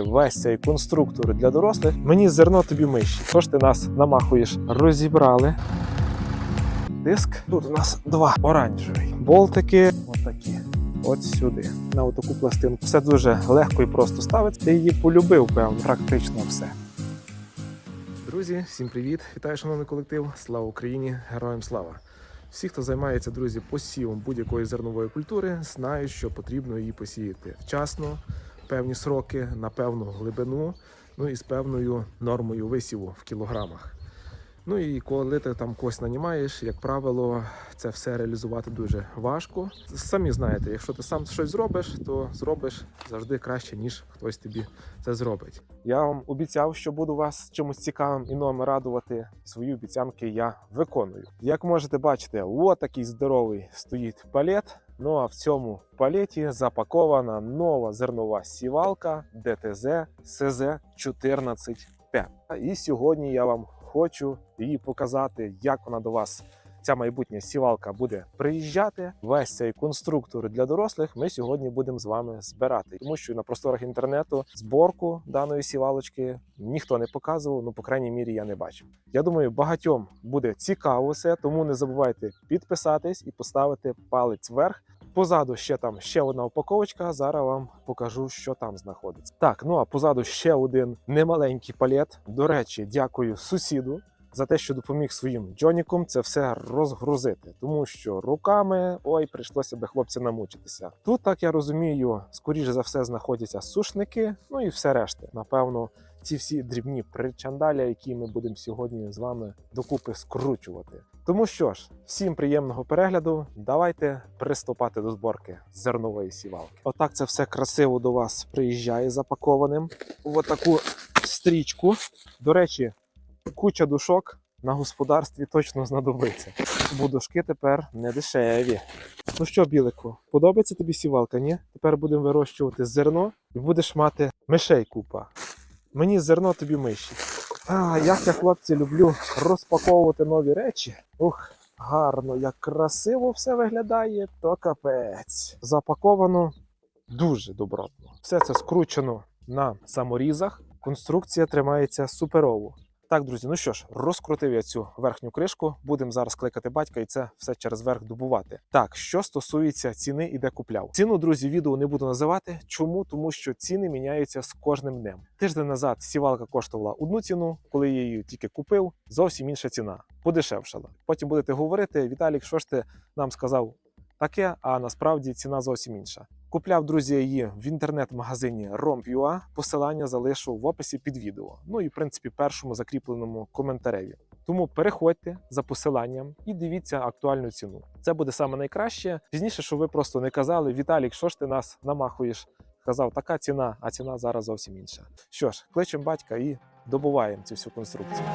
Весь цей конструктор для дорослих. Мені зерно тобі миші. Тож ти нас намахуєш. Розібрали. Диск. Тут у нас два оранжевий. Болтики. Отакі. От сюди. На отаку пластинку. Все дуже легко і просто ставиться. Ти її полюбив, певно, практично все. Друзі, всім привіт! Вітаю, шановний колектив! Слава Україні! Героям слава! Всі, хто займається, друзі, посівом будь-якої зернової культури, знають, що потрібно її посіяти вчасно, певні сроки, на певну глибину, ну і з певною нормою висіву в кілограмах. Ну і коли ти там когось нанімаєш, як правило, це все реалізувати дуже важко. Самі знаєте, якщо ти сам щось зробиш, то зробиш завжди краще, ніж хтось тобі це зробить. Я вам обіцяв, що буду вас чимось цікавим і новим радувати. Свої обіцянки я виконую. Як можете бачити, от такий здоровий стоїть палет. Ну а в цьому палеті запакована нова зернова сівалка ДТЗ СЗ 14П. І сьогодні я вам хочу її показати, як вона до вас. Ця майбутня сівалка буде приїжджати. Весь цей конструктор для дорослих ми сьогодні будемо з вами збирати, тому що на просторах інтернету зборку даної сівалочки ніхто не показував. Ну, по крайній мірі, я не бачив. Я думаю, багатьом буде цікаво все, тому не забувайте підписатись і поставити палець вверх. Позаду ще там ще одна упаковочка. Зараз вам покажу, що там знаходиться. Так, ну а позаду ще один немаленький палет. До речі, дякую сусіду за те, що допоміг своїм Джоніком це все розгрузити, тому що руками ой, прийшлося би хлопці намучитися. Тут, так я розумію, скоріше за все знаходяться сушники, ну і все решта. Напевно, ці всі дрібні причандаля, які ми будемо сьогодні з вами докупи скручувати. Тому що ж, всім приємного перегляду. Давайте приступати до зборки зернової сівалки. Отак це все красиво до вас приїжджає запакованим в отаку стрічку. До речі, куча душок на господарстві точно знадобиться. Бо дошки тепер не дешеві. Ну що, Білику, подобається тобі сівалка? Ні? Тепер будемо вирощувати зерно і будеш мати мишей купа. Мені зерно тобі миші. А, як я, хлопці, люблю розпаковувати нові речі. Ух, гарно, як красиво все виглядає, то капець. Запаковано дуже добротно. Все це скручено на саморізах. Конструкція тримається суперово. Так, друзі, ну що ж, розкрутив я цю верхню кришку. Будемо зараз кликати батька і це все через верх добувати. Так, що стосується ціни і де купляв. Ціну, друзі, відео не буду називати. Чому? Тому що ціни міняються з кожним днем. Тиждень назад сівалка коштувала одну ціну, коли я її тільки купив, зовсім інша ціна, подешевшала. Потім будете говорити: Віталік, що ж ти нам сказав таке, а насправді ціна зовсім інша. Купляв, друзі, її в інтернет-магазині Romp.ua. Посилання залишу в описі під відео. Ну і в принципі першому закріпленому коментареві. Тому переходьте за посиланням і дивіться актуальну ціну. Це буде саме найкраще. Пізніше, щоб ви просто не казали, Віталік, що ж ти нас намахуєш? Казав, така ціна, а ціна зараз зовсім інша. Що ж, кличемо батька і добуваємо цю всю конструкцію.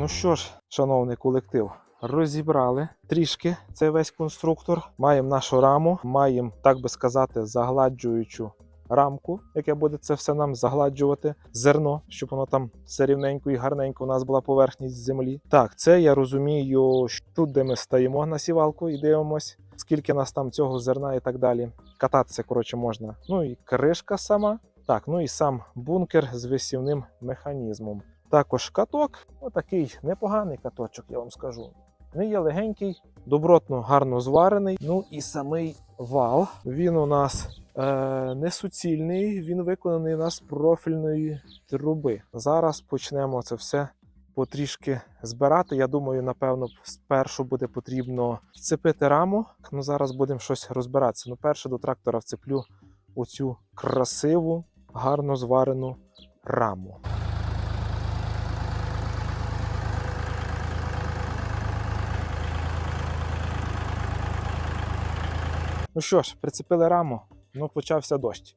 Ну що ж, шановний колектив, розібрали трішки цей весь конструктор. Маємо нашу раму, маємо, так би сказати, загладжуючу рамку, яке буде це все нам загладжувати. Зерно, щоб воно там все рівненько і гарненько у нас була поверхність землі. Так, це я розумію, що тут, де ми стоїмо на сівалку і дивимось, скільки нас там цього зерна і так далі. Кататися, коротше, можна. Ну і кришка сама. Так, ну і сам бункер з висівним механізмом. Також каток, отакий непоганий каточок, я вам скажу. Не є легенький, добротно, гарно зварений. Ну і самий вал. Він у нас е, не суцільний, він виконаний у нас профільної труби. Зараз почнемо це все потрішки збирати. Я думаю, напевно, спершу буде потрібно вцепити раму. Ну зараз будемо щось розбиратися. Ну, перше до трактора вцеплю оцю красиву, гарно зварену раму. Ну що ж, прицепили раму, ну почався дощ.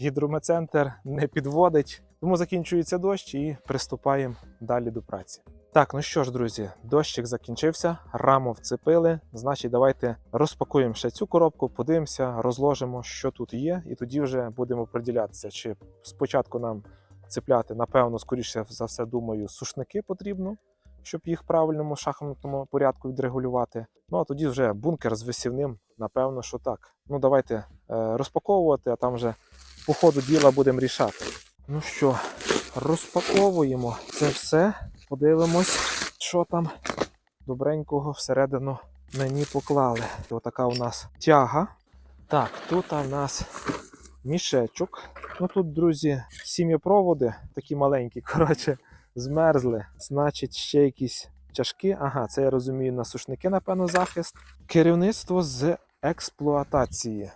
Гідрометцентр не підводить, тому закінчується дощ і приступаємо далі до праці. Так, ну що ж, друзі, дощик закінчився, раму вцепили. Значить, давайте розпакуємо ще цю коробку, подивимося, розложимо, що тут є, і тоді вже будемо приділятися. Чи спочатку нам цепляти, напевно, скоріше за все, думаю, сушники потрібно, щоб їх правильному шахматному порядку відрегулювати. Ну а тоді вже бункер з висівним, напевно, що так. Ну, давайте е, розпаковувати, а там вже по ходу діла будемо рішати. Ну що, розпаковуємо це все. Подивимось, що там добренького всередину мені поклали. Отака у нас тяга. Так, тут у нас мішечок. Ну тут, друзі, сім'єпроводи такі маленькі, коротше, змерзли. Значить, ще якісь чашки. Ага, це я розумію на сушники, напевно, захист. Керівництво з експлуатації.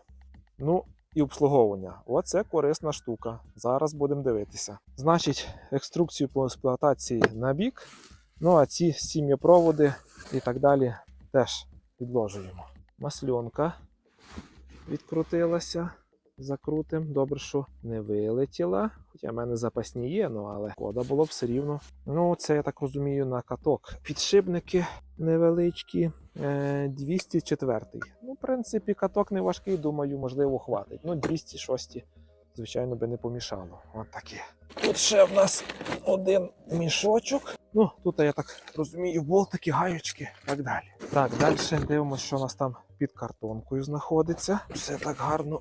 Ну, і обслуговування. Оце корисна штука. Зараз будемо дивитися. Значить, екструкцію по експлуатації на бік. Ну а ці сім'єпроводи і так далі теж підложуємо. Масльонка відкрутилася. Закрутим. Добре, що не вилетіла. Хоча в мене запасні є, ну але шкода було б все рівно. Ну, це я так розумію на каток. Підшипники невеличкі. Е, 204. Ну, в принципі, каток не важкий, думаю, можливо, хватить. Ну, 206, звичайно, би не помішало. От таке. Тут ще в нас один мішочок. Ну, тут, я так розумію, болтики, гаючки так далі. Так, далі дивимося, що у нас там під картонкою знаходиться. Все так гарно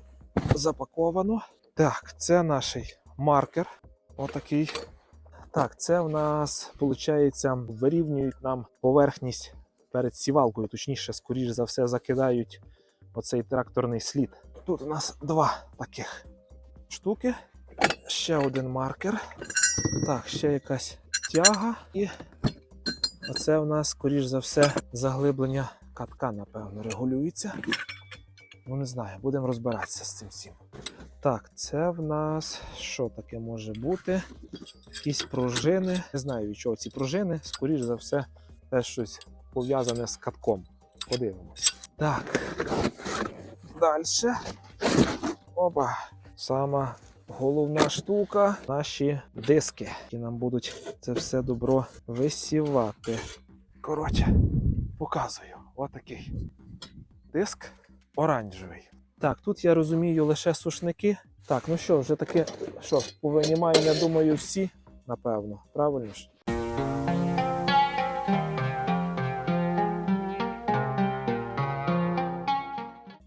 запаковано. Так, це наш маркер. Отакий. Так, це в нас, виходить, вирівнюють нам поверхність перед сівалкою, точніше, скоріш за все, закидають оцей тракторний слід. Тут у нас два таких штуки. Ще один маркер. Так, ще якась тяга. І оце у нас, скоріш за все, заглиблення катка, напевно, регулюється. Ну, не знаю, будемо розбиратися з цим всім. Так, це в нас що таке може бути? Якісь пружини. Не знаю від чого ці пружини. Скоріш за все, теж щось пов'язане з катком. Подивимось. Так. Далі. Опа. Сама головна штука наші диски, які нам будуть це все добро висівати. Коротше, показую. Отакий диск оранжевий. Так, тут я розумію лише сушники. Так, ну що, вже таке, що, повинімаємо, я думаю, всі, напевно. Правильно ж?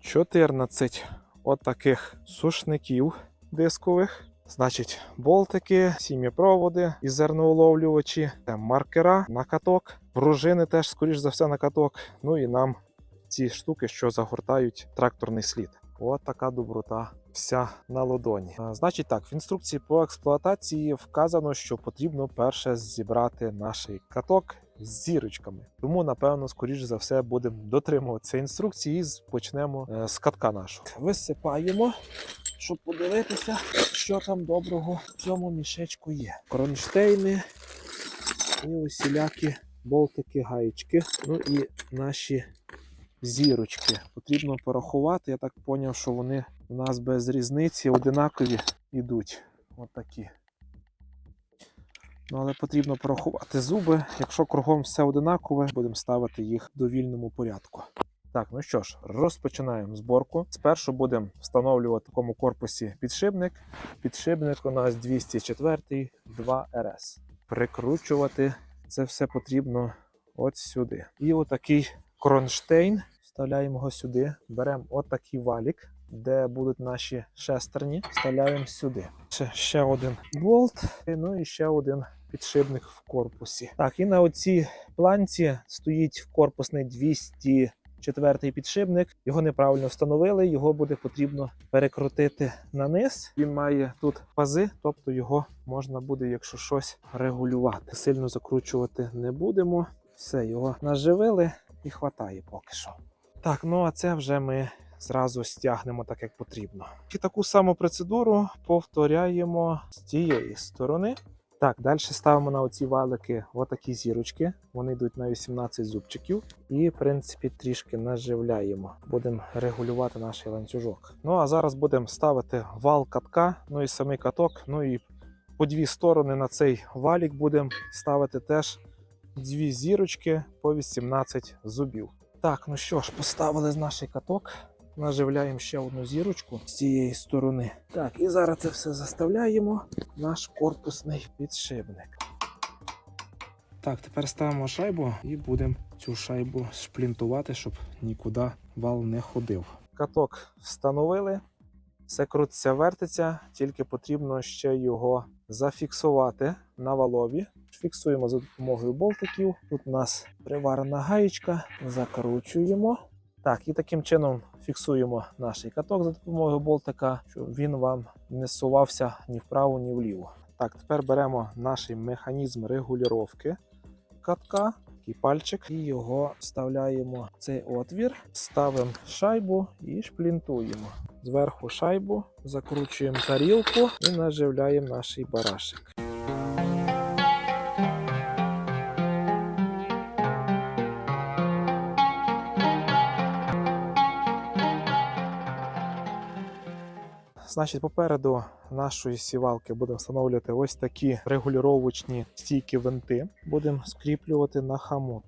Чотирнадцять отаких сушників дискових. Значить, болтики, сім'єпроводи і зерноуловлювачі, маркера на каток, пружини теж, скоріш за все, на каток. Ну і нам ці штуки, що загортають тракторний слід. От така доброта вся на ладоні. Значить так, в інструкції по експлуатації вказано, що потрібно перше зібрати наш каток з зірочками. Тому, напевно, скоріш за все, будемо дотримуватися інструкції і почнемо е, з катка нашого. Висипаємо, щоб подивитися, що там доброго в цьому мішечку є. Кронштейни і усілякі болтики, гаєчки. Ну і наші зірочки. Потрібно порахувати. Я так зрозумів, що вони у нас без різниці одинакові йдуть. Отакі. Ну, але потрібно порахувати зуби. Якщо кругом все одинакове, будемо ставити їх в довільному порядку. Так, ну що ж, розпочинаємо зборку. Спершу будемо встановлювати в такому корпусі підшипник. Підшипник у нас 204 2 РС. Прикручувати це все потрібно от сюди. І отакий кронштейн. Вставляємо його сюди. Беремо отакий валік, де будуть наші шестерні. Вставляємо сюди. Ще, ще один болт, ну і ще один підшипник в корпусі. Так, і на оцій планці стоїть корпусний 204 підшипник. Його неправильно встановили. Його буде потрібно перекрутити на низ. Він має тут пази, тобто його можна буде, якщо щось регулювати. Сильно закручувати не будемо. Все, його наживили і хватає поки що. Так, ну а це вже ми зразу стягнемо так, як потрібно. І таку саму процедуру повторяємо з тієї сторони. Так, далі ставимо на оці валики отакі зірочки. Вони йдуть на 18 зубчиків. І, в принципі, трішки наживляємо. Будемо регулювати наш ланцюжок. Ну а зараз будемо ставити вал катка, ну і самий каток. Ну і по дві сторони на цей валік будемо ставити теж дві зірочки по 18 зубів. Так, ну що ж, поставили наш каток. Наживляємо ще одну зірочку з цієї сторони. Так, і зараз це все заставляємо наш корпусний підшипник. Так, тепер ставимо шайбу і будемо цю шайбу шплінтувати, щоб нікуди вал не ходив. Каток встановили, все крутиться, вертиться, тільки потрібно ще його зафіксувати на валові. Фіксуємо за допомогою болтиків. Тут у нас приварена гаєчка, закручуємо. Так, і таким чином фіксуємо наш каток за допомогою болтика, щоб він вам не сувався ні вправо, ні вліво. Так, тепер беремо наш механізм регулювання катка, такий пальчик, і його вставляємо в цей отвір, ставимо шайбу і шплінтуємо. Зверху шайбу закручуємо тарілку і наживляємо наш барашек. Значить, попереду нашої сівалки будемо встановлювати ось такі регулювачні стійки винти. Будемо скріплювати на хамут.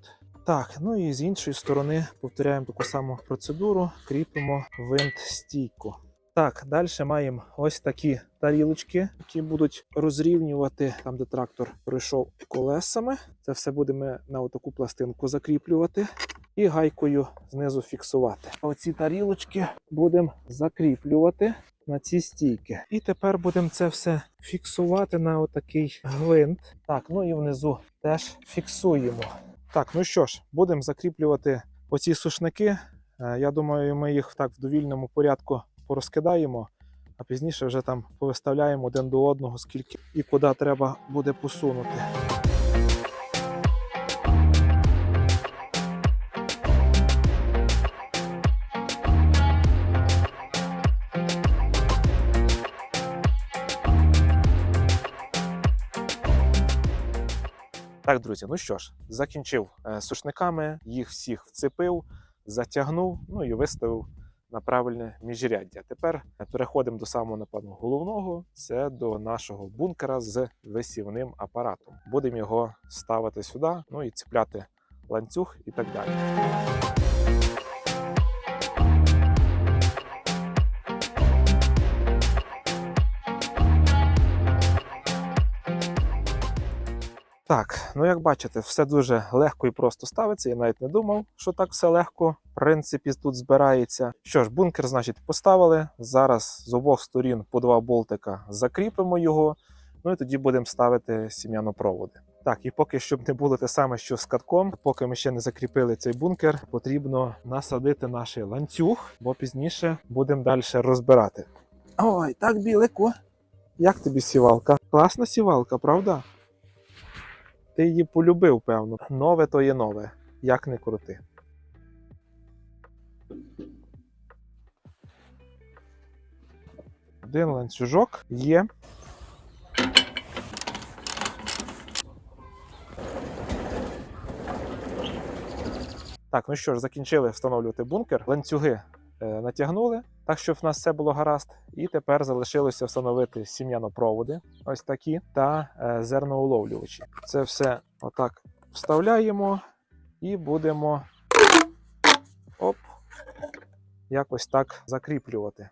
Так, ну і з іншої сторони повторяємо таку саму процедуру, кріпимо винт стійку. Так, далі маємо ось такі тарілочки, які будуть розрівнювати там, де трактор пройшов колесами. Це все будемо на таку пластинку закріплювати і гайкою знизу фіксувати. Оці тарілочки будемо закріплювати на ці стійки. І тепер будемо це все фіксувати на отакий гвинт. Так, ну і внизу теж фіксуємо. Так, ну що ж, будемо закріплювати оці сушники. Е, Я думаю, ми їх так в довільному порядку порозкидаємо, а пізніше вже там повиставляємо один до одного, скільки і куди треба буде посунути. Так, друзі, ну що ж, закінчив е, сушниками, їх всіх вцепив, затягнув, ну і виставив на правильне міжряддя. Тепер переходимо до самого напевно головного. Це до нашого бункера з висівним апаратом. Будемо його ставити сюди, ну і цепляти ланцюг і так далі. Так, ну як бачите, все дуже легко і просто ставиться. Я навіть не думав, що так все легко, в принципі, тут збирається. Що ж, бункер, значить, поставили. Зараз з обох сторін по два болтика закріпимо його. Ну і тоді будемо ставити сім'янопроводи. Так, і поки щоб не було те саме, що з катком, поки ми ще не закріпили цей бункер, потрібно насадити наш ланцюг, бо пізніше будемо далі розбирати. Ой, так білико. Як тобі сівалка? Класна сівалка, правда? Ти її полюбив, певно. Нове то є нове, як не крути. Один ланцюжок є. Так, ну що ж, закінчили встановлювати бункер. Ланцюги натягнули, так щоб в нас все було гаразд. І тепер залишилося встановити сім'янопроводи, ось такі, та е, зерноуловлювачі. Це все отак вставляємо і будемо оп, якось так закріплювати.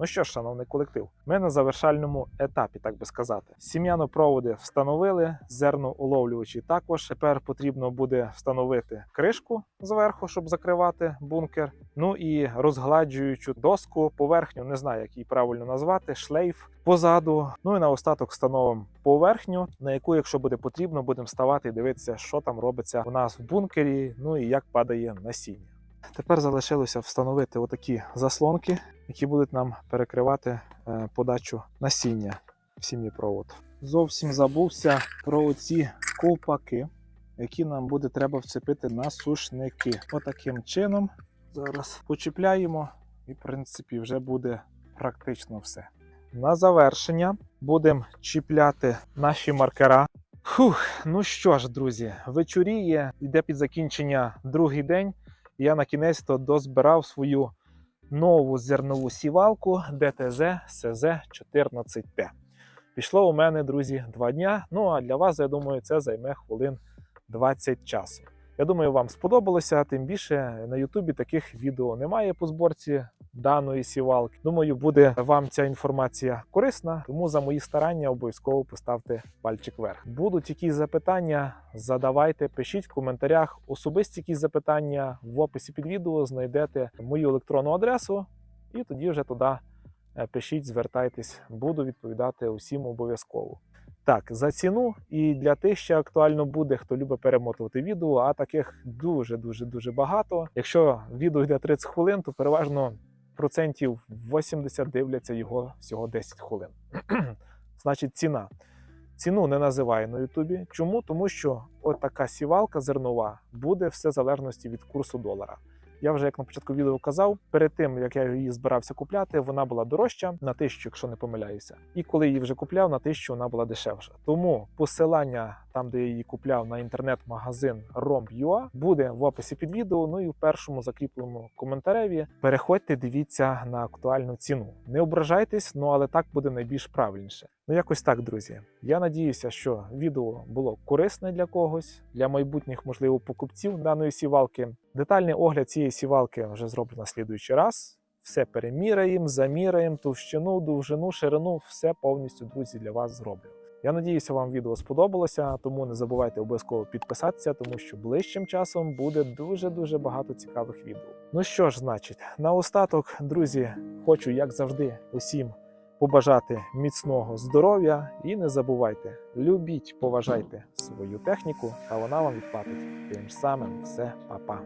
Ну що ж, шановний колектив, ми на завершальному етапі, так би сказати. Сім'янопроводи встановили, зерноуловлювачі також. Тепер потрібно буде встановити кришку зверху, щоб закривати бункер. Ну і розгладжуючу доску, поверхню, не знаю, як її правильно назвати, шлейф позаду. Ну і наостаток встановимо поверхню, на яку, якщо буде потрібно, будемо ставати і дивитися, що там робиться у нас в бункері, ну і як падає насіння. Тепер залишилося встановити отакі заслонки, які будуть нам перекривати е, подачу насіння в сім'єпровод. Зовсім забувся про оці ковпаки, які нам буде треба вцепити на сушники. Отаким чином зараз почіпляємо, і в принципі вже буде практично все. На завершення будемо чіпляти наші маркера. Фух, ну що ж, друзі, вечоріє, йде під закінчення другий день. Я на кінець то дозбирав свою нову зернову сівалку ДТЗ СЗ 14Т. Пішло у мене, друзі, два дня. Ну а для вас, я думаю, це займе хвилин 20 часу. Я думаю, вам сподобалося. Тим більше на Ютубі таких відео немає по зборці даної сівалки. Думаю, буде вам ця інформація корисна, тому за мої старання обов'язково поставте пальчик вверх. Будуть якісь запитання, задавайте, пишіть в коментарях. Особисті якісь запитання в описі під відео знайдете мою електронну адресу, і тоді вже туди е, пишіть, звертайтесь, буду відповідати усім обов'язково. Так, за ціну і для тих, що актуально буде, хто любить перемотувати відео, а таких дуже дуже дуже багато. Якщо відео йде 30 хвилин, то переважно процентів 80 дивляться його всього 10 хвилин. Значить, ціна. Ціну не називаю на Ютубі. Чому? Тому що от така сівалка зернова буде все в залежності від курсу долара. Я вже як на початку відео казав, перед тим як я її збирався купляти, вона була дорожча на тисячу, якщо не помиляюся. І коли її вже купляв, на тисячу вона була дешевша. Тому посилання там, де я її купляв на інтернет-магазин Romp.ua, буде в описі під відео. Ну і в першому закріпленому коментареві. Переходьте, дивіться на актуальну ціну. Не ображайтесь, ну але так буде найбільш правильніше. Ну якось так, друзі. Я надіюся, що відео було корисне для когось, для майбутніх, можливо, покупців даної сівалки. Детальний огляд цієї сівалки вже зроблю на слідуючий раз. Все переміряємо, заміряємо, товщину, довжину, ширину, все повністю, друзі, для вас зроблю. Я надіюся, вам відео сподобалося, тому не забувайте обов'язково підписатися, тому що ближчим часом буде дуже-дуже багато цікавих відео. Ну що ж, значить, наостаток, друзі, хочу, як завжди, усім побажати міцного здоров'я і не забувайте, любіть, поважайте свою техніку, а вона вам відплатить тим самим все, па-па.